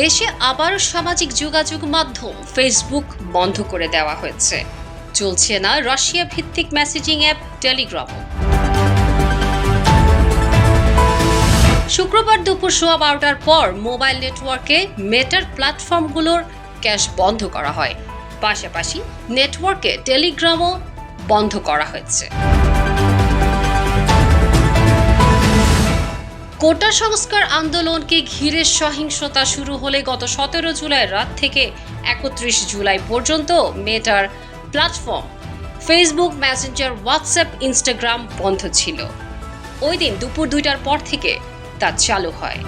দেশে আবার সামাজিক যোগাযোগ মাধ্যম ফেসবুক বন্ধ করে দেওয়া হয়েছে। চলছে না রাশিয়া ভিত্তিক মেসেজিং অ্যাপ টেলিগ্রাম শুক্রবার দুপুর সোয়া বারোটার পর মোবাইল নেটওয়ার্কে মেটার প্ল্যাটফর্মগুলোর ক্যাশ বন্ধ করা হয়। পাশাপাশি নেটওয়ার্কে টেলিগ্রামও বন্ধ করা হয়েছে। কোটা সংস্কার আন্দোলনকে ঘিরে সহিংসতা শুরু হলে গত সতেরো জুলাই রাত থেকে একত্রিশ জুলাই পর্যন্ত মেটার platform Facebook Messenger WhatsApp Instagram বন্ধ ছিল। ওই দিন দুপুর দুইটার পর থেকে তা চালু হয়।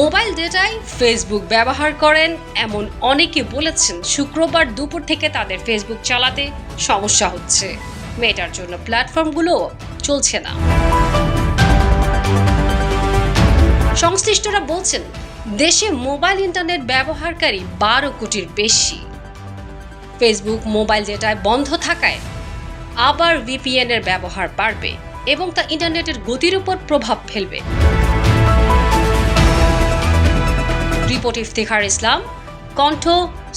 মোবাইল ডেটায় ফেসবুক ব্যবহার করেন এমন অনেকে বলেছেন শুক্রবার দুপুর থেকে তাদের ফেসবুক চালাতে সমস্যা হচ্ছে। মেটার জন্য প্ল্যাটফর্মগুলো চলছে না সংশ্লিষ্টরা বলছেন, দেশে মোবাইল ইন্টারনেট ব্যবহারকারী বারো কোটির বেশি। ফেসবুক মোবাইল ডেটায় বন্ধ থাকায় আবার ভিপিএন এর ব্যবহার বাড়বে এবং তা ইন্টারনেটের গতির উপর প্রভাব ফেলবে। রিপোর্ট ইফতেখার ইসলাম, কণ্ঠ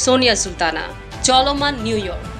সোনিয়া সুলতানা, চলমান নিউ ইয়র্ক।